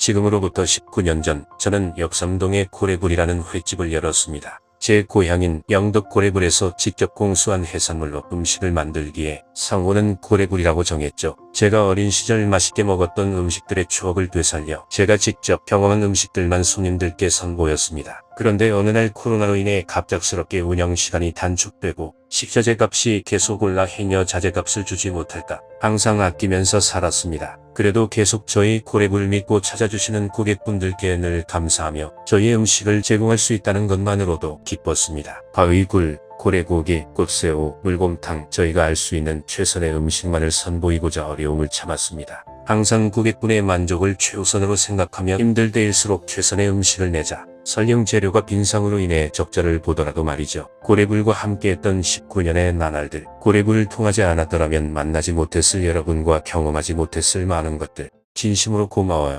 지금으로부터 19년 전 저는 역삼동에 고래굴이라는 횟집을 열었습니다. 제 고향인 영덕 고래굴에서 직접 공수한 해산물로 음식을 만들기에 상호는 고래굴이라고 정했죠. 제가 어린 시절 맛있게 먹었던 음식들의 추억을 되살려 제가 직접 경험한 음식들만 손님들께 선보였습니다. 그런데 어느 날 코로나로 인해 갑작스럽게 운영 시간이 단축되고 식자재 값이 계속 올라 행여 자재값을 주지 못할까 항상 아끼면서 살았습니다. 그래도 계속 저희 고래굴 믿고 찾아주시는 고객분들께 늘 감사하며 저희의 음식을 제공할 수 있다는 것만으로도 기뻤습니다. 바위굴, 고래고기, 꽃새우, 물곰탕 저희가 알 수 있는 최선의 음식만을 선보이고자 어려움을 참았습니다. 항상 고객분의 만족을 최우선으로 생각하며 힘들 때일수록 최선의 음식을 내자. 설령 재료가 빈상으로 인해 적자를 보더라도 말이죠. 고래굴과 함께했던 19년의 나날들, 고래굴을 통하지 않았더라면 만나지 못했을 여러분과 경험하지 못했을 많은 것들, 진심으로 고마워요.